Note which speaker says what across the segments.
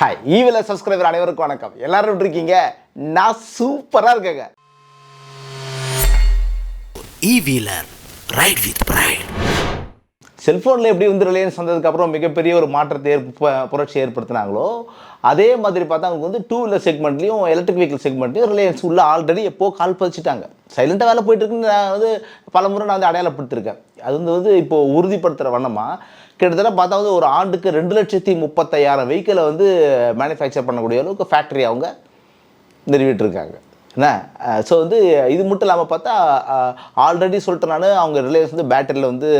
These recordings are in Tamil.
Speaker 1: ஹாய் ஈவில சப்ஸ்கிரைபர் அனைவருக்கும் வணக்கம். எல்லாரும் இருக்கீங்க? நான் சூப்பராக இருக்கேங்க.
Speaker 2: ஈவிலர் ரைட் வித் with.
Speaker 1: செல்ஃபோனில் எப்படி வந்து ரிலையன்ஸ் வந்ததுக்கப்புறம் மிகப்பெரிய ஒரு மாற்றத்தை ஏற்ப புரட்சி ஏற்படுத்தினாங்களோ அதே மாதிரி பார்த்தா அவங்க வந்து டூ வீலர் செக்மெண்ட்லையும் எலக்ட்ரிக் வெஹிக்கிள் செக்மெண்ட்லேயும் ரிலையன்ஸ் உள்ள ஆல்ரெடி எப்போ கால் பதிச்சிட்டாங்க. சைலண்ட்டாக வேலை போயிட்டுருக்குன்னு நான் வந்து பல முறை நான் வந்து அடையாளப்படுத்திருக்கேன் அது வந்து வந்து இப்போது உறுதிப்படுத்துகிற வண்ணமாக கிட்டத்தட்ட பார்த்தா வந்து ஒரு ஆண்டுக்கு ரெண்டு லட்சத்தி முப்பத்தையாயிரம் வெஹிக்கிளை வந்து மேனுஃபேக்சர் பண்ணக்கூடிய அளவுக்கு ஃபேக்ட்ரி அவங்க நிறுவிட்டுருக்காங்க என்ன? ஸோ வந்து இது மட்டும் இல்லாமல் பார்த்தா ஆல்ரெடி சொல்லிட்டு நான் அவங்க ரிலையன்ஸ் வந்து பேட்டரியில் வந்து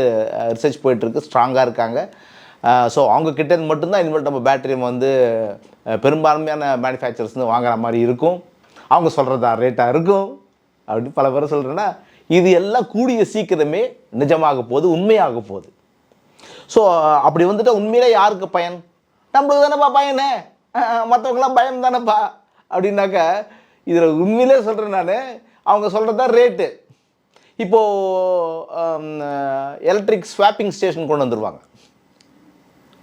Speaker 1: ரிசர்ச் போயிட்டுருக்கு ஸ்ட்ராங்காக இருக்காங்க. ஸோ அவங்க இருந்து மட்டும்தான் இனிமேல் நம்ம பேட்டரி வந்து பெரும்பான்மையான மேனுஃபேக்சர்ஸ் வந்து வாங்குற மாதிரி இருக்கும். அவங்க சொல்கிறதா ரேட்டாக இருக்கும். அப்படி பல பேர் சொல்கிறேன்னா இது எல்லாம் கூடிய சீக்கிரமே நிஜமாக போகுது உண்மையாக போகுது. ஸோ அப்படி வந்துட்டு உண்மையிலே யாருக்கு பயன்? நம்மளுக்கு தானேப்பா பயனே? மற்றவங்களாம் பயம் தானேப்பா அப்படின்னாக்கா இதில் உண்மையிலே சொல்கிறேன் நான். அவங்க சொல்கிறது தான் ரேட்டு இப்போது எலக்ட்ரிக் ஸ்வாப்பிங் ஸ்டேஷன் கொண்டு வந்துடுவாங்க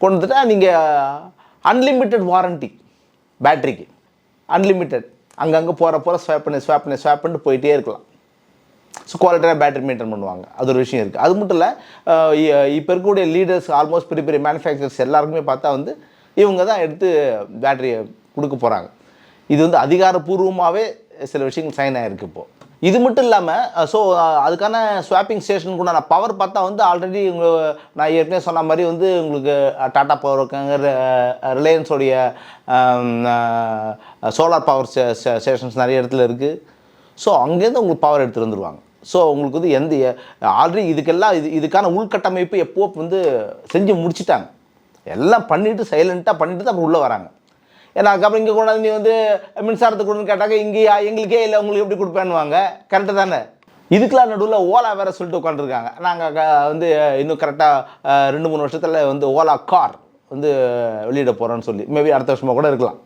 Speaker 1: கொண்டு வந்துட்டா நீங்கள் அன்லிமிட்டெட் வாரண்ட்டி பேட்ரிக்கு அன்லிமிட்டெட் அங்கங்கே போகிற போகிற ஸ்வாப் பண்ணி ஸ்வாப் பண்ணி ஸ்வாப் பண்ணிட்டு போயிட்டே இருக்கலாம். ஸோ குவாலிட்டியாக பேட்டரி மெயின்டைன் பண்ணுவாங்க. அது ஒரு விஷயம் இருக்குது அது மட்டும் இல்லை இப்போ இருக்கக்கூடிய லீடர்ஸ் ஆல்மோஸ்ட் பெரிய பெரிய மேனுஃபேக்சர்ஸ் எல்லாருக்குமே பார்த்தா வந்து இவங்க தான் எடுத்து பேட்டரியை கொடுக்க போகிறாங்க இது வந்து அதிகாரப்பூர்வமாகவே சில விஷயங்கள் சைன் ஆகிருக்கு இப்போது இது மட்டும் இல்லாமல் ஸோ அதுக்கான ஸ்வாப்பிங் ஸ்டேஷனுக்கு உண்டான பவர் பார்த்தா வந்து ஆல்ரெடி உங்கள் நான் ஏற்கனவே சொன்ன மாதிரி வந்து உங்களுக்கு டாட்டா பவர் இருக்காங்க ரிலையன்ஸோடைய சோலார் பவர் ஸ்டேஷன்ஸ் நிறைய இடத்துல இருக்குது ஸோ அங்கேருந்து உங்களுக்கு பவர் எடுத்துகிட்டு வந்துருவாங்க. ஸோ உங்களுக்கு வந்து எந்த ஆல்ரெடி இதுக்கெல்லாம் இது இதுக்கான உள்கட்டமைப்பு எப்போ வந்து செஞ்சு முடிச்சிட்டாங்க. எல்லாம் பண்ணிவிட்டு சைலண்ட்டாக பண்ணிட்டு தான் அப்புறம் உள்ளே வராங்க. ஏன்னா அதுக்கப்புறம் இங்கே கொண்டாந்து நீ வந்து மின்சாரத்துக்கு கொடுன்னு கேட்டாக்க இங்கேயா எங்களுக்கே இல்லை உங்களுக்கு எப்படி கொடுப்பேன்னுவாங்க. கரெக்டு தானே? இதுக்கெல்லாம் நடுவில் ஓலா வேற சொல்லிட்டு உட்காந்துருக்காங்க நாங்கள் வந்து இன்னும் கரெக்டாக ரெண்டு மூணு வருஷத்தில் வந்து ஓலா கார் வந்து வெளியிட போகிறோன்னு சொல்லி. மேபி அடுத்த வருஷமாக கூட இருக்கலாம்.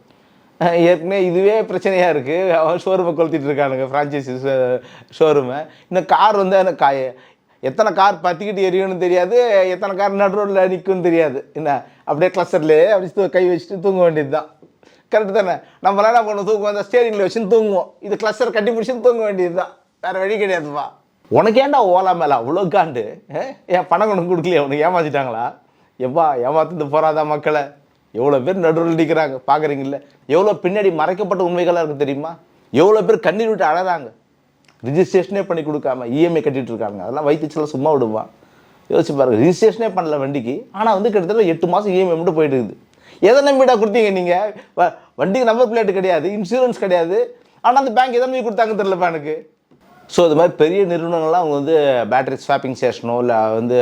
Speaker 1: ஏற்கனவே இதுவே பிரச்சனையாக இருக்குது அவன் ஷோரூமை கொளுத்திட்டு இருக்கானுங்க ஃப்ரான்ச்சைசி ஷோரூமை இன்னும் கார் வந்து எனக்கு கா எத்தனை கார் பற்றிக்கிட்டு எரியும்னு தெரியாது எத்தனை கார் நடு ரோட்டில் நிற்கும்னு தெரியாது. என்ன அப்படியே கிளஸ்டர்லேயே அப்படி கை வச்சுட்டு தூங்க வேண்டியது தான் கரெக்டு தானே. நம்மளாம் என்ன பண்ணுவோம் தூங்குவோம் அந்த ஸ்டேரிங்கில் வச்சுன்னு தூங்குவோம். இது கிளஸ்டர் கட்டி பிடிச்சின்னு தூங்க வேண்டியது தான் வேறு வழி கிடையாதுப்பா. உனக்கு ஏன்டா ஓலா மேலே அவ்வளோ காண்டு? ஏன் பணம் கொண்டு கொடுக்கலையே? உனக்கு ஏமாத்திட்டாங்களா? எப்பா ஏமாத்துட்டு போகிறாதா மக்களை? எவ்வளோ பேர் நடுவில் நிற்கிறாங்க பார்க்குறீங்கல்ல எவ்வளோ பின்னாடி மறைக்கப்பட்ட உண்மைகளாக இருக்குது தெரியுமா? எவ்வளோ பேர் கண்ணீர் விட்டு அழகாங்க ரிஜிஸ்ட்ரேஷனே பண்ணி கொடுக்காம இஎம்ஐ கட்டிகிட்டு இருக்காங்க அதெல்லாம் வைத்தியச்சில் சும்மா விடுவான். யோசிச்சு பாருங்கள் ரிஜிஸ்ட்ரேஷனே பண்ணல வண்டிக்கு. ஆனால் வந்து கிட்டத்தட்ட எட்டு மாதம் இஎம்ஐ மட்டும் போயிட்டு இருக்குது. எதை நம்பிடா கொடுத்தீங்க நீங்கள் வண்டிக்கு நம்பர் பிளேட் கிடையாது இன்சூரன்ஸ் கிடையாது. ஆனால் அந்த பேங்க் எதை நம்பி கொடுத்தாங்க தெரில எனக்கு. ஸோ இது மாதிரி பெரிய நிறுவனங்கள்லாம் அவங்க வந்து பேட்டரி ஸ்வாப்பிங் ஸ்டேஷனோ இல்லை வந்து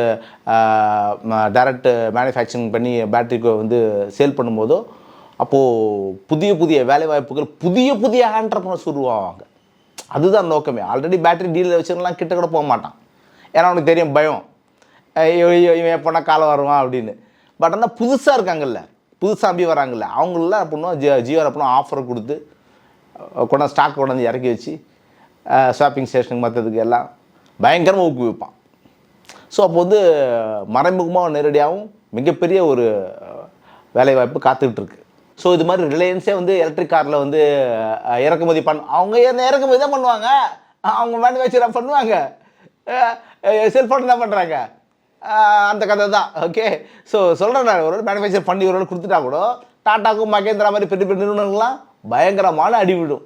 Speaker 1: டைரக்ட் மேனுஃபேக்சரிங் பண்ணி பேட்டரிக்கு வந்து சேல் பண்ணும்போதோ அப்போது புதிய புதிய வேலைவாய்ப்புகள் புதிய புதிய ஆண்டர்பனர்ஸ் உருவாவாங்க. அதுதான் நோக்கமே. ஆல்ரெடி பேட்டரி டீலில் வச்சுருலாம் கிட்ட கூட போக மாட்டான். ஏன்னா அவனுக்கு தெரியும் பயம். ஐயோ ஐயோ, இவன் எப்போனா காலம் வருவான் அப்படின்னு. பட் ஆனால் புதுசாக இருக்காங்கல்ல. புதுசாம்பி வராங்கல்ல அவங்களெலாம் பண்ணுவோம் ஜியோ ஜியோ பண்ணுவோம் ஆஃபர் கொடுத்து கொண்டாந்து ஸ்டாக் கொண்டாந்து இறக்கி வச்சு ஷாப்பிங் ஸ்டேஷனுக்கு மற்றதுக்கு எல்லாம் பயங்கரமாக ஊக்குவிப்பான். ஸோ அப்போ வந்து மறைமுகமாக நேரடியாகவும் மிகப்பெரிய ஒரு வேலைவாய்ப்பு காத்துக்கிட்டுருக்கு ஸோ இது மாதிரி ரிலையன்ஸே வந்து எலக்ட்ரிக் காரில் வந்து இறக்குமதி பண்ண அவங்க என்ன இறக்குமதி தான் பண்ணுவாங்க. அவங்க மேனுஃபேக்சராக பண்ணுவாங்க. செல்ஃபோன் என்ன பண்ணுறாங்க அந்த கதை தான். ஓகே ஸோ சொல்கிறேன் நான். ஒரு மேனுஃபேக்சர் பண்ணி ஒரு கொடுத்துட்டா கூட டாட்டாக்கும் மகேந்திரா மாதிரி பெரிய பெரிய நிறுவனங்கள்லாம் பயங்கரமான அடி விடும்.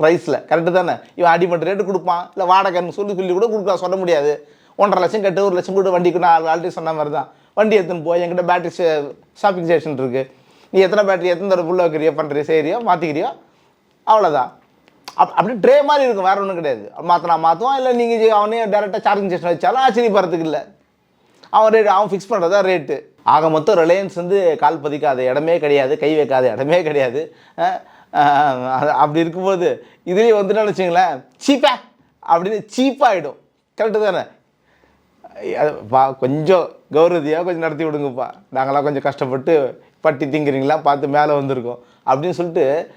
Speaker 1: ப்ரைஸில் கரெக்டு தானே? இவன் அடிமட்ட ரேட்டு கொடுப்பான். இல்லை வாடகைன்னு சொல்லி சொல்லி கூட கொடுக்கலாம் சொல்ல முடியாது. ஒன்றரை லட்சம் கட்டு ஒரு லட்சம் கூட வண்டிக்கு நான் ஆல்ரெடி சொன்ன மாதிரி தான். வண்டி எடுத்துன்னு போய் என்கிட்ட பேட்டரி ஷாப்பிங் ஸ்டேஷன் இருக்குது நீ எத்தனை பேட்டரி எத்தனை தடவை ஃபுல்லாக வைக்கிறியோ பண்ணுறியோ செய்கிறியோ மாற்றிக்கிறியோ அவ்வளோதான் அப் அப்படியே ட்ரே மாதிரி இருக்கும். வேறு ஒன்றும் கிடையாது. மாற்றினா மாற்றுவான் இல்லை நீங்கள் அவனே டேரெக்டாக சார்ஜிங் ஸ்டேஷன் வச்சாலும் ஆச்சரியப்படுறதுக்கு இல்லை. அவன் ரேட் அவன் ஃபிக்ஸ் பண்ணுறதா ரேட்டு ஆக மொத்தம் ரிலையன்ஸ் வந்து கால் பதிக்காத இடமே கிடையாது கை வைக்காத இடமே கிடையாது. அது- அப்படி இருக்கும்போது இதுலேயே வந்துட்டு வச்சுங்களேன் சீப்பா அப்படின்னு சீப்பாகிடும் கரெக்டு தானே? அது பா கொஞ்சம் கௌரவதியாக கொஞ்சம் நடத்தி விடுங்கப்பா. நாங்களாம் கொஞ்சம் கஷ்டப்பட்டு பட்டி திங்கிறீங்களா பார்த்து மேலே வந்திருக்கோம் அப்படின்னு சொல்லிட்டு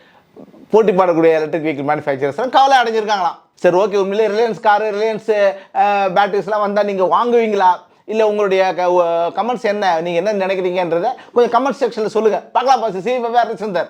Speaker 1: போட்டி பாடக்கூடிய எலக்ட்ரிக் வெஹிக்கிள் மேனுஃபேக்சரர்ஸ்லாம் கவலை அடைஞ்சிருக்காங்களாம். சரி ஓகே உண்மையிலே ரிலையன்ஸ் காரு ரிலையன்ஸு பேட்டரிஸ்லாம் வந்தால் நீங்கள் வாங்குவீங்களா? இல்லை உங்களுடைய கமெண்ட்ஸ் என்ன? நீங்கள் என்ன நினைக்கிறீங்கன்றத கொஞ்சம் கமெண்ட் செக்ஷனில் சொல்லுங்கள் பார்க்கலாம் பாஸ் சி வேறு சுந்தர்